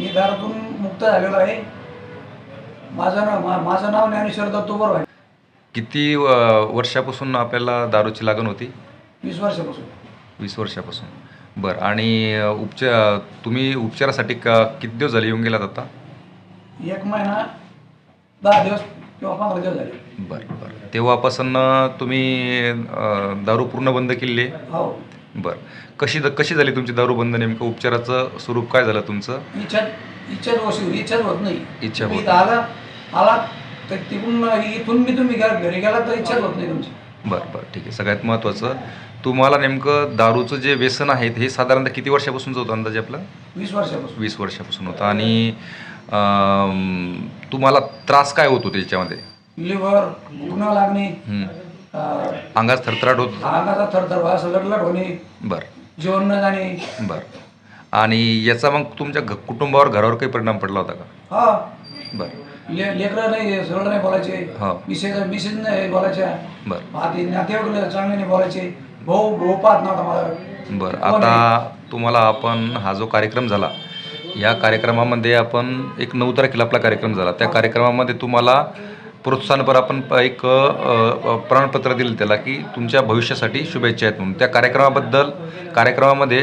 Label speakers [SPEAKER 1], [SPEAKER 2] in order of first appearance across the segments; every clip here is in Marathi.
[SPEAKER 1] मी दारातून मुक्त झालेलो आहे. माझं नाव मा- माझं नाव ज्ञानेश्वर दत्तोबर आहे
[SPEAKER 2] किती वर्षापासून आपल्याला दारूची लागण होती?
[SPEAKER 1] वीस वर्षापासून.
[SPEAKER 2] वीस वर्षापासून. बरं आणि अ, उपचार तुम्ही उपचारासाठी का किती दिवस झाले येऊन गेलात आता?
[SPEAKER 1] एक महिना दहा दिवस किंवा पंधरा दिवस झाले.
[SPEAKER 2] बरं बरं. तेव्हापासून तुम्ही अ, दारू पूर्ण बंद केली आहे?
[SPEAKER 1] हो.
[SPEAKER 2] बरं. कशी कशी झाली तुमची दारू बंद नेमकं? उपचाराचं स्वरूप काय झालं तुमचं?
[SPEAKER 1] इच्छा इच्छाच होत नाही
[SPEAKER 2] इच्छा होत
[SPEAKER 1] आला आला तर तिकडून इथून मी तुम्ही घरा- गेला तर इच्छाच होत नाही तुमची.
[SPEAKER 2] बरं बरं ठीक आहे. सगळ्यात महत्त्वाचं तुम्हाला नेमकं दारूचं जे व्यसन आहे हे साधारणतः किती वर्षापासूनचं होतं अंदाजे आपलं?
[SPEAKER 1] वीस वर्षापासून.
[SPEAKER 2] वीस वर्षापासून होतं. आणि तुम्हाला त्रास काय होतो त्याच्यामध्ये?
[SPEAKER 1] लिव्हर लागणे
[SPEAKER 2] अंगात थरथराट होत
[SPEAKER 1] अंगाचा थरथर असं लटलट होणे.
[SPEAKER 2] बरं.
[SPEAKER 1] जेवण न जाणे.
[SPEAKER 2] बरं. आणि याचा मग तुमच्या घ कुटुंबावर घरावर काही परिणाम पडला होता का?
[SPEAKER 1] हा.
[SPEAKER 2] बरं.
[SPEAKER 1] ले लेकरं नाही सरळ नाही बोलायचे.
[SPEAKER 2] हो.
[SPEAKER 1] मिसेस मिसेस नाही बोलायच्या.
[SPEAKER 2] बरं.
[SPEAKER 1] आधी नातेवाईक चांगले नाही बोलायचे. भाऊ भाऊ पाहत नव्हता मला.
[SPEAKER 2] बरं. आता तुम्हाला आपण हा जो कार्यक्रम झाला या कार्यक्रमामध्ये आपण एक नऊ तारखेला आपला कार्यक्रम झाला. त्या कार्यक्रमामध्ये तुम्हाला प्रोत्साहनपर आपण एक प्रमाणपत्र दिलं त्याला की तुमच्या भविष्यासाठी शुभेच्छा आहेत म्हणून. त्या कार्यक्रमाबद्दल कार्यक्रमामध्ये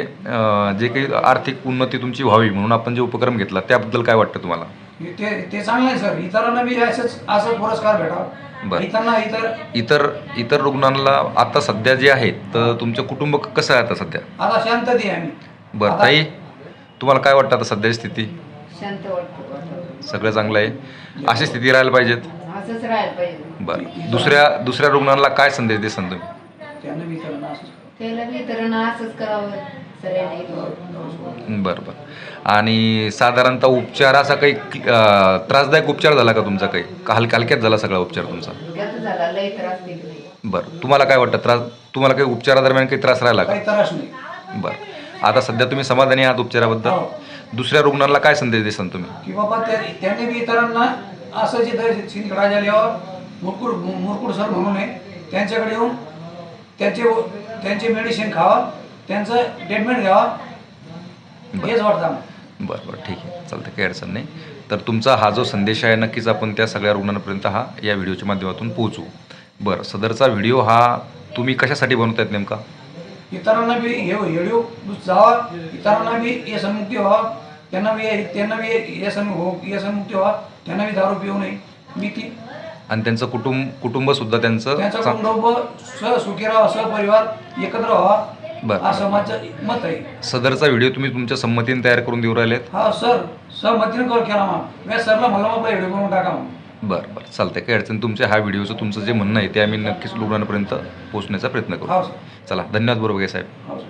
[SPEAKER 2] जे काही आर्थिक उन्नती तुमची व्हावी म्हणून आपण जे उपक्रम घेतला त्याबद्दल काय वाटतं तुम्हाला?
[SPEAKER 1] ते ते चांगलं आहे सर. इतरांना बी असंच असं पुरस्कार भेटावा.
[SPEAKER 2] बरं.
[SPEAKER 1] इतरांना इतर
[SPEAKER 2] इतर इतर रुग्णांना आता सध्या जे आहेत तर तुमचं कुटुंब कसं आहे आता सध्या?
[SPEAKER 1] आता शांतती आहे आम्ही.
[SPEAKER 2] बरं ताई तुम्हाला काय वाटतं आता सध्याची स्थिती?
[SPEAKER 3] शांत वाटतं.
[SPEAKER 2] सगळं चांगलं आहे. अशी स्थिती राहायला पाहिजेत.
[SPEAKER 3] असंच राहायला पाहिजे.
[SPEAKER 2] बरं. दुसऱ्या दुसऱ्या रुग्णांना काय संदेश देसान तुम्ही?
[SPEAKER 1] त्यांना बी इतरांना असंच
[SPEAKER 3] त्याला बी तर असंच करावं. सगळ्यांनी
[SPEAKER 2] बरं बरं. आणि साधारणतः उपचार असा काही अं, त्रासदायक उपचार झाला का तुमचा काही? का हलक्या हलक्यात झाला सगळा उपचार तुमचा?
[SPEAKER 3] गुडघ्यात झाला. लय त्रास दिला नाही.
[SPEAKER 2] बरं. तुम्हाला काय वाटतं? त्रास तुम्हाला काही उपचारादरम्यान काही त्रास राहिला का?
[SPEAKER 1] काही त्रास नाही.
[SPEAKER 2] बरं. आता सध्या तुम्ही समाधानी आहात उपचाराबद्दल?
[SPEAKER 1] हो.
[SPEAKER 2] दुसऱ्या रुग्णांना काय संदेश देसान तुम्ही?
[SPEAKER 1] की बाबा त्या- त्यांनी बी इतरांना असं जिथं सिंध राजा लिहावं मुरकुड मुरकुड सर म्हणून आहे त्यांच्याकडे येऊन त्यांचे त्यांचे मेडिसिन खावा त्यांचं ट्रीटमेंट घ्यावा. हेच वाटतं.
[SPEAKER 2] बरं बरं ठीक आहे. चालतं काही अडचण नाही. तर तुमचा हा जो संदेश आहे नक्कीच आपण त्या सगळ्या रुग्णांपर्यंत हा या व्हिडिओच्या माध्यमातून पोहोचू बरं सदरचा व्हिडिओ हा तुम्ही कशासाठी बनवतायत नेमका?
[SPEAKER 1] इतरांना बी हे व्हिडिओ जावा इतरांना बी व्यसनमुक्ती व्हावा. त्यांना बी त्यांना बी व्यसन हो व्यसनमुक्ती व्हावा त्यांना बी दारू पिऊ नये. मी ती
[SPEAKER 2] आणि त्यांचं कुटुंब कुटुंबसुद्धा त्यांचं
[SPEAKER 1] त्यांचा
[SPEAKER 2] चांग-
[SPEAKER 1] कुटुंब सहसुखी राहावा सहपरिवार एकत्र व्हावा.
[SPEAKER 2] बरं.
[SPEAKER 1] असं माझं मत आहे.
[SPEAKER 2] सदरचा व्हिडिओ तुम्ही तुमच्या संमतीने तयार करून देऊ राहिलेत?
[SPEAKER 1] हा सर. सहमतीने कॉल केला मग मी सरला म्हणलं मग व्हिडिओ करून टाका मग
[SPEAKER 2] बरं बरं. चालतंय. काही अडचण. तुमच्या ह्या व्हिडिओचं तुमचं जे म्हणणं आहे ते आम्ही नक्कीच रुग्णांपर्यंत पोहोचण्याचा प्रयत्न
[SPEAKER 1] हो
[SPEAKER 2] करू
[SPEAKER 1] सर.
[SPEAKER 2] चला धन्यवाद बरोबर साहेब.
[SPEAKER 1] हो सर.